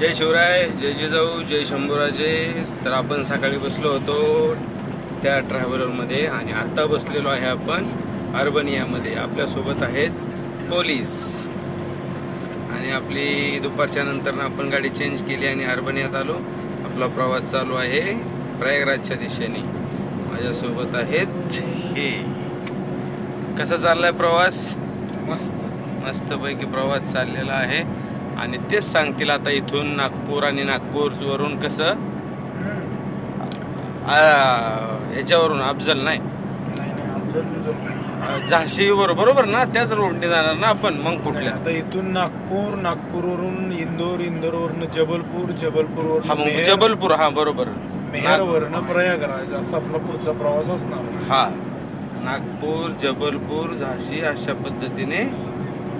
जय शिवराय जय जिजाऊ जय शंभूराजे. तर आपण सकाळी बसलो होतो त्या ट्रॅव्हलरमध्ये आणि आता बसलेलो आहे आपण अर्बनियामध्ये. आपल्यासोबत आहेत पोलीस. आणि आपली दुपारच्या नंतर आपण गाडी चेंज केली आणि अर्बनियात आलो. आपला प्रवास चालू आहे प्रयागराजच्या दिशेने. माझ्यासोबत आहेत हे. कसा चाललाय प्रवास? मस्त. मस्तपैकी प्रवास चाललेला आहे. आणि तेच सांगतील आता इथून नागपूर आणि नागपूरवरून कसं? आ, ह्याच्यावरून अफजल नाही. नाही नाही अफजल बिफजल नाही. अ, झाशी बरोबर ना? त्याच रोडने जाणार ना आपण? मग कुठल्या? आता इथून नागपूर नागपूरवरून इंदोर इंदोरवरून जबलपूर हा जबलपूरवरून मग मेहर. जबलपूर हा बरोबर. मेहरवरनं प्रयागराज असा आपला पुढचा प्रवास असणार. हा. नागपूर जबलपूर झाशी अशा पद्धतीने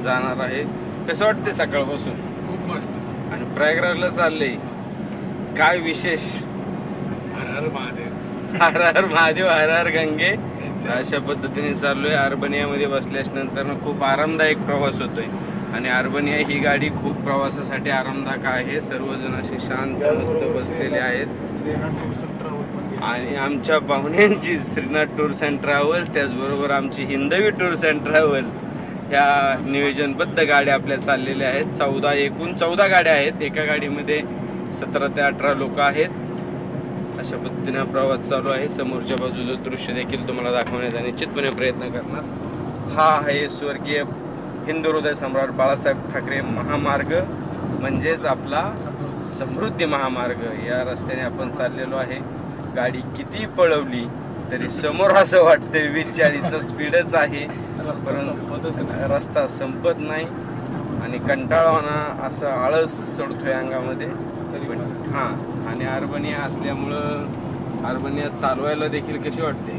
जाणार आहे. कसं वाटते सकाळपासून? खूप मस्त. आणि प्रयागराजला चाललंय काय विशेष? हर हर महादेव. हर हर महादेव हर हर गंगे. अशा पद्धतीने चाललोय. अर्बनियामध्ये बसल्यास नंतर खूप आरामदायक प्रवास होतोय. आणि अर्बनिया ही गाडी खूप प्रवासासाठी आरामदायक आहे. सर्वजण असे शांत मस्त बसलेले आहेत. श्रीनाथ टूर्स अँड ट्रॅव्हल पण घ्या. आणि आमच्या पाहुण्यांची श्रीनाथ टूर्स अँड ट्रॅव्हल्स त्याचबरोबर आमची हिंदवी टूर्स अँड ट्रॅव्हल्स ह्या नियोजनबद्ध गाड्या आपल्या चाललेल्या आहेत. चौदा एकूण चौदा गाड्या आहेत. एका गाडीमध्ये सतरा ते अठरा लोक आहेत. अशा पद्धतीने हा प्रवास चालू आहे. समोरच्या बाजूचं दृश्य देखील तुम्हाला दाखवण्याचा निश्चितपणे प्रयत्न करणार. हा आहे स्वर्गीय हिंदू हृदय सम्राट बाळासाहेब ठाकरे महामार्ग. म्हणजेच आपला समृद्धी महामार्ग. या रस्त्याने आपण चाललेलो आहे. गाडी किती पळवली? तरी समोर असं वाटतंय वीस चाळीसचं स्पीडच आहे. रस्ता परंतु संपत नाही आणि कंटाळवाना असं आळस चढतोय अंगामध्ये. तरी पण. हां आणि अर्बनिया असल्यामुळं अर्बनिया चालवायला देखील कशी वाटते?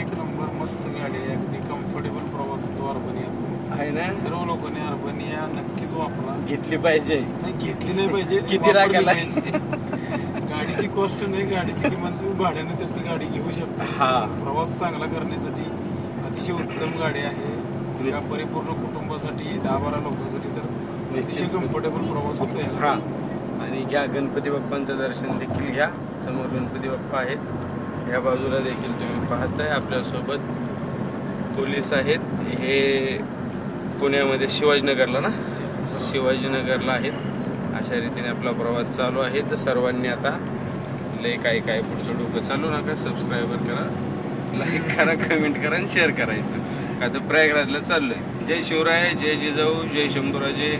एक नंबर मस्त गाडी आहे. अगदी कम्फर्टेबल प्रवास होतो अर्बनियात आहे ना? सर्व लोकांनी अर्बनिया नक्कीच वापरा. घेतली पाहिजे. नाही घेतली नाही पाहिजे. किती राग वापरली आला? पाहिजे. गाडीची कॉस्ट नाही गाडीची किंमत तुम्ही भाड्याने तर ती गाडी घेऊ शकता. हा. प्रवास चांगला करण्यासाठी अतिशय उत्तम गाडी आहे. एका परिपूर्ण कुटुंबासाठी दहा बारा लोकांसाठी तर अतिशय कम्फर्टेबल प्रवास होतो. हा. आणि घ्या गणपती बाप्पांचं दर्शन देखील घ्या. समोर गणपती बाप्पा आहेत. या बाजूला देखील तुम्ही पाहताय. आपल्यासोबत पोलीस आहेत. हे पुण्यामध्ये शिवाजीनगरला ना? शिवाजीनगरला आहेत. अशा रीतीने आपला प्रवास चालू आहे. तर सर्वांनी आता लय काय काय पुढचं डोकं चालू नका सबस्क्रायबर करा लाईक करा कमेंट करा आणि शेअर करायचं का तर प्रयागराजला आहे जय शिवराय जय जिजाऊ जय शंभूराजे.